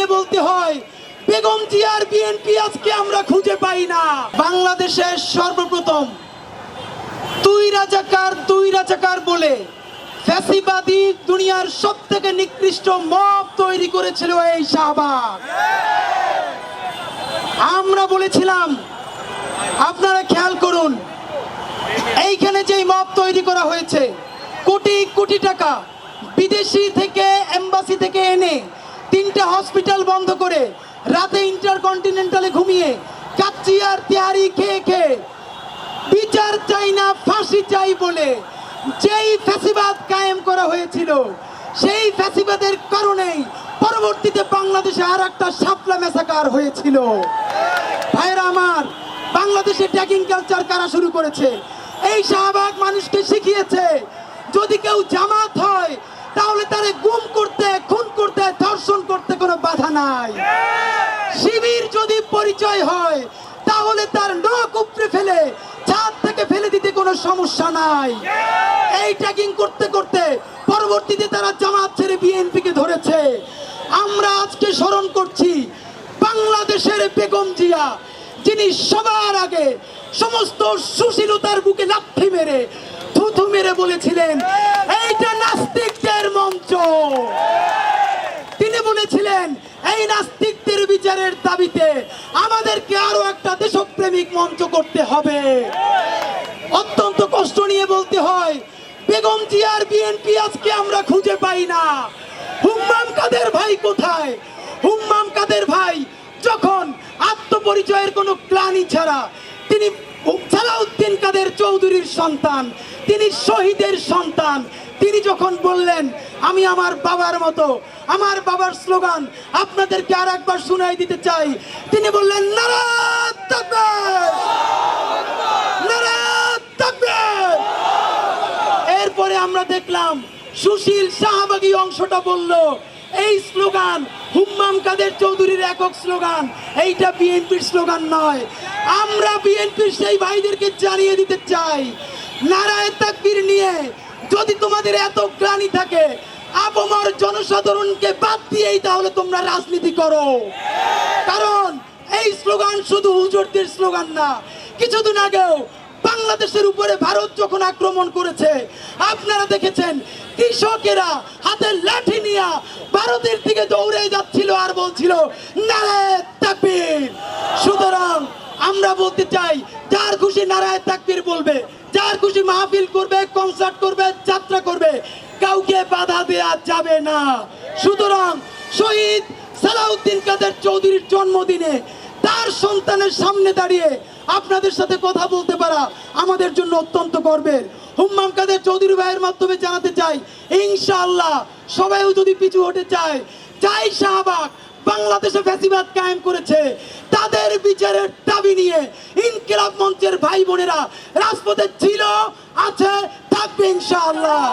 নিয়ে বলতে হয়, বেগম জিয়ার বিএনপি আজকে আমরা খুঁজে পাই না। বাংলাদেশের সর্বপ্রথম তুই রাজাকার তুই রাজাকার বলে ফ্যাসিবাদী দুনিয়ার সব থেকে নিকৃষ্ট মব তৈরি করেছিল এই শাহবাগ। আমরা বলেছিলাম, আপনারা খেয়াল করুন, এইখানে যে মব তৈরি করা হয়েছে, কোটি কোটি টাকা বিদেশি থেকে, এম্বাসি থেকে এনে তিনটা হসপিটাল বন্ধ করে রাতে ইন্টারকন্টিনেন্টালে ঘুমিয়ে কাচ্চি আর তেহারি খেয়ে খেয়ে বিচার চাই না, ফাঁসি চাই বলে যেই ফ্যাসিবাদ কায়েম করা হয়েছিল, সেই ফ্যাসিবাদের কারণেই পরবর্তীতে বাংলাদেশে আর একটা সাপলা মেসাকার হয়েছিল। ভাইরা আমার, বাংলাদেশে ট্যাগিং কালচার কারা শুরু করেছে? এই শাহবাগ মানুষকে শিখিয়েছে, যদি কেউ জামাত হয়, তাহলে তারে গুম করতে নাই। শিবির যদি পরিচয় হয়, তাহলে তার নখ উপড়ে ফেলে, ছাদ থেকে ফেলে দিতে কোনো সমস্যা নাই। এই ট্যাগিং করতে করতে পরবর্তীতে তারা জামাত ছেড়ে বিএনপি কে ধরেছে। আমরা আজকে স্মরণ করছি বাংলাদেশের বেগম জিয়া, যিনি সবার আগে সমস্ত সুশীলতার বুকে লাথি মেরে, থুথু মেরে বলেছিলেন, এইটা বলেছিলেন, এই নাস্তিকদের বিচারের দাবিতে আমাদেরকে আরও একটা দেশপ্রেমিক মঞ্চ করতে হবে। অত্যন্ত কষ্ট নিয়ে বলতে হয়, বেগম জিয়ার বিএনপি আজকে আমরা খুঁজে পাই না। হুম্মাম কাদের ভাই কোথায়? হুম্মাম কাদের ভাই যখন আত্মপরিচয়ের কোনো প্লানি ছাড়া তিনি সালাউদ্দিন কাদের চৌধুরীর সন্তান, তিনি শহীদের সন্তান। তিনি যখন বললেন, আমি আমার বাবার মতো, আমার বাবার স্লোগান আপনাদেরকে আর একবার শুনাই দিতে চাই, তিনি বললেন তাকবীর! এরপরে আমরা দেখলাম, সুশীল শাহবাগী অংশটা বলল, এই স্লোগান হুম্মাম কাদের চৌধুরীর একক স্লোগান, এইটা বিএনপির স্লোগান নয়। আমরা বিএনপির সেই ভাইদেরকে জানিয়ে দিতে চাই। নারায় তাকবীর নিয়ে যদি তোমাদের এত গ্লানি থাকে আপমর জনসাধারণকে বাদ দিয়েই তাহলে তোমরা রাজনীতি করো। কারণ এই স্লোগান শুধু হুজুরদের স্লোগান না, কিছুদিন আগেও বাংলাদেশের উপরে ভারত যখন আক্রমণ করেছে, আপনারা দেখেছেন কৃষকেরা হাতে লাঠি নিয়ে ভারতের দিকে দৌড়ে যাচ্ছিল আর বলছিল, নারায় তাকবীর! আমরা বলতে চাই, যার খুশি নারায় তাকবীর বলবে, যার খুশি মাহফিল করবে কনসার্ট করবে, যাত্রা করবে, কাউকে বাধা দেয়া যাবে না। সুতরাং শহীদ সালাউদ্দিন কাদের চৌধুরীর জন্মদিনে তার সন্তানের সামনে দাঁড়িয়ে আপনাদের সাথে কথা বলতে পারা আমাদের জন্য অত্যন্ত গর্বের। হুম্মাম কাদের চৌধুরী ভাইয়ের মাধ্যমে জানাতে চাই, ইনশাআল্লাহ সবাইও যদি পিছু হতে চায় যাই শাহবাগ বাংলাদেশে ফ্যাসিবাদ কায়েম করেছে। তাদের বিচারের দাবি নিয়ে ইনকিলাব মঞ্চের ভাই বোনেরা রাজপথে ছিল আছে থাকবে ইনশাআল্লাহ।